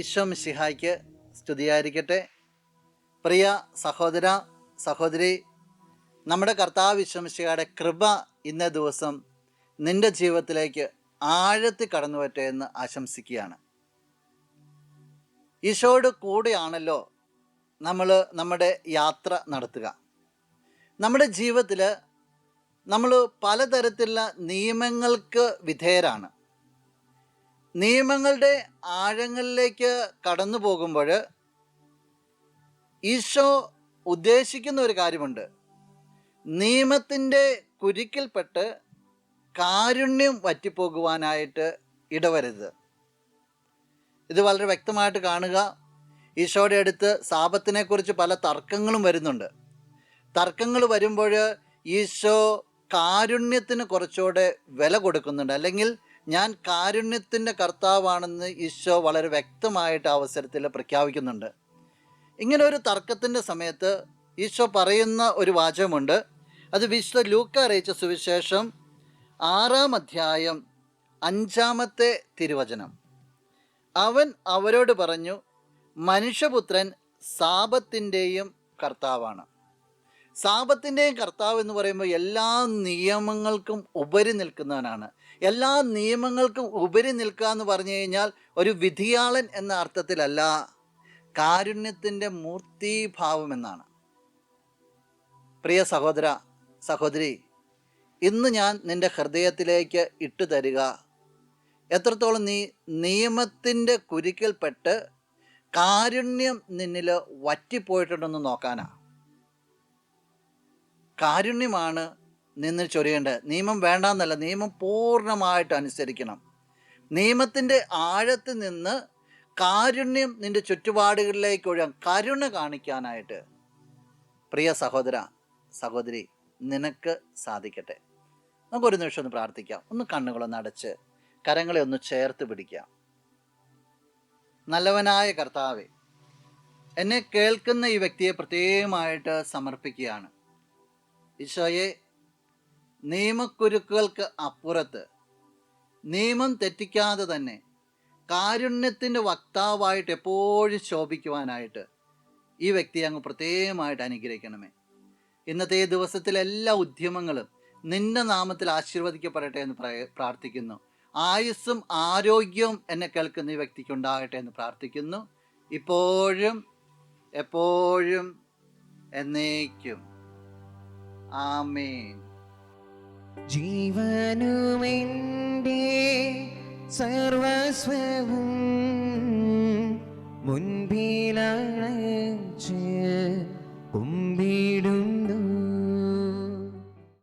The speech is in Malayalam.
ഈശോ മിശിഹായ്ക്ക് സ്തുതിയായിരിക്കട്ടെ. പ്രിയ സഹോദര സഹോദരി നമ്മുടെ കർത്താവ് ഈശോ മിശിഹായുടെ കൃപ ഇന്ന ദിവസം നിന്റെ ജീവിതത്തിലേക്ക് ആഴത്തിൽ കടന്നു പറ്റേ എന്ന് ആശംസിക്കുകയാണ്. ഈശോയുടെ കൂടെയാണല്ലോ നമ്മൾ നമ്മുടെ യാത്ര നടത്തുക. നമ്മുടെ ജീവിതത്തിൽ നമ്മൾ പലതരത്തിലുള്ള നിയമങ്ങൾക്ക് വിധേയരാണ്. നിയമങ്ങളുടെ ആഴങ്ങളിലേക്ക് കടന്നു പോകുമ്പോൾ ഈശോ ഉദ്ദേശിക്കുന്ന ഒരു കാര്യമുണ്ട്. നിയമത്തിന്റെ കുരുക്കിൽപ്പെട്ട് കാരുണ്യം വറ്റിപ്പോകുവാനായിട്ട് ഇടവരുത് ഇത് വളരെ വ്യക്തമായിട്ട് കാണുക. ഈശോയുടെ അടുത്ത് സാപത്തിനെക്കുറിച്ച് പല തർക്കങ്ങളും വരുന്നുണ്ട്. തർക്കങ്ങൾ വരുമ്പോൾ ഈശോ കാരുണ്യത്തിന് കുറച്ചുകൂടെ വില കൊടുക്കുന്നുണ്ട്. അല്ലെങ്കിൽ ഞാൻ കാരുണ്യത്തിന്റെ കർത്താവാണെന്ന് ഈശോ വളരെ വ്യക്തമായിട്ട് അവസരത്തിൽ പ്രഖ്യാപിക്കുന്നുണ്ട്. ഇങ്ങനെ ഒരു തർക്കത്തിന്റെ സമയത്ത് ഈശോ പറയുന്ന ഒരു വാചകമുണ്ട്. അത് വിശുദ്ധ ലൂക്ക അറിയിച്ച സുവിശേഷം ആറാം അധ്യായം അഞ്ചാമത്തെ തിരുവചനം. അവൻ അവരോട് പറഞ്ഞു മനുഷ്യപുത്രൻ സാപത്തിന്റെയും കർത്താവാണ്. സാപത്തിന്റെയും കർത്താവ് എന്ന് പറയുമ്പോൾ എല്ലാ നിയമങ്ങൾക്കും ഉപരി നിൽക്കുന്നവനാണ്. എല്ലാ നിയമങ്ങൾക്കും ഉപരി നിൽക്കുക എന്ന് പറഞ്ഞു കഴിഞ്ഞാൽ ഒരു വിധിയാളൻ എന്ന അർത്ഥത്തിലല്ല കാരുണ്യത്തിന്റെ മൂർത്തീഭാവം എന്നാണ്. പ്രിയ സഹോദര സഹോദരി ഇന്ന് ഞാൻ നിന്റെ ഹൃദയത്തിലേക്ക് ഇട്ടു തരിക. എത്രത്തോളം നീ നിയമത്തിന്റെ കുരുക്കിൽപ്പെട്ട് കാരുണ്യം നിന്നിൽ വറ്റിപ്പോയിട്ടുണ്ടെന്ന് നോക്കാനാ. കാരുണ്യമാണ് നിന്ന് ചൊരിയേണ്ടത്. നിയമം വേണ്ടാന്നല്ല നിയമം പൂർണമായിട്ട് അനുസരിക്കണം. നിയമത്തിന്റെ ആഴത്തിൽ നിന്ന് കാരുണ്യം നിന്റെ ചുറ്റുപാടുകളിലേക്ക് ഒഴുകാൻ കരുണ കാണിക്കാനായിട്ട്. പ്രിയ സഹോദര സഹോദരി നിനക്ക് സാധിക്കട്ടെ. നമുക്കൊരു നിമിഷം ഒന്ന് പ്രാർത്ഥിക്കാം. ഒന്ന് കണ്ണുകളൊന്ന് അടച്ച് കരങ്ങളെ ഒന്ന് ചേർത്ത് പിടിക്കാം. നല്ലവനായ കർത്താവെ എന്നെ കേൾക്കുന്ന ഈ വ്യക്തിയെ പ്രത്യേകമായിട്ട് സമർപ്പിക്കുകയാണ്. ഈശോയെ നിയമക്കുരുക്കുകൾക്ക് അപ്പുറത്ത് നിയമം തെറ്റിക്കാതെ തന്നെ കാരുണ്യത്തിന്റെ വക്താവായിട്ട് എപ്പോഴും ശോഭിക്കുവാനായിട്ട് ഈ വ്യക്തിയെ അങ്ങ് പ്രത്യേകമായിട്ട് അനുഗ്രഹിക്കണമേ. ഇന്നത്തെ ദിവസത്തിലെ എല്ലാ ഉദ്യമങ്ങളും നിന്റെ നാമത്തിൽ ആശീർവദിക്കപ്പെടട്ടെ എന്ന് പ്രാർത്ഥിക്കുന്നു. ആയുസ്സും ആരോഗ്യവും എന്നെ കേൾക്കുന്ന ഈ വ്യക്തിക്ക് ഉണ്ടാകട്ടെ എന്ന് പ്രാർത്ഥിക്കുന്നു. ഇപ്പോഴും എപ്പോഴും എന്നേക്കും. ആമേൻ. ജീവനുമെന്റെ സർവസ്വവും മുൻപിലണച്ചേ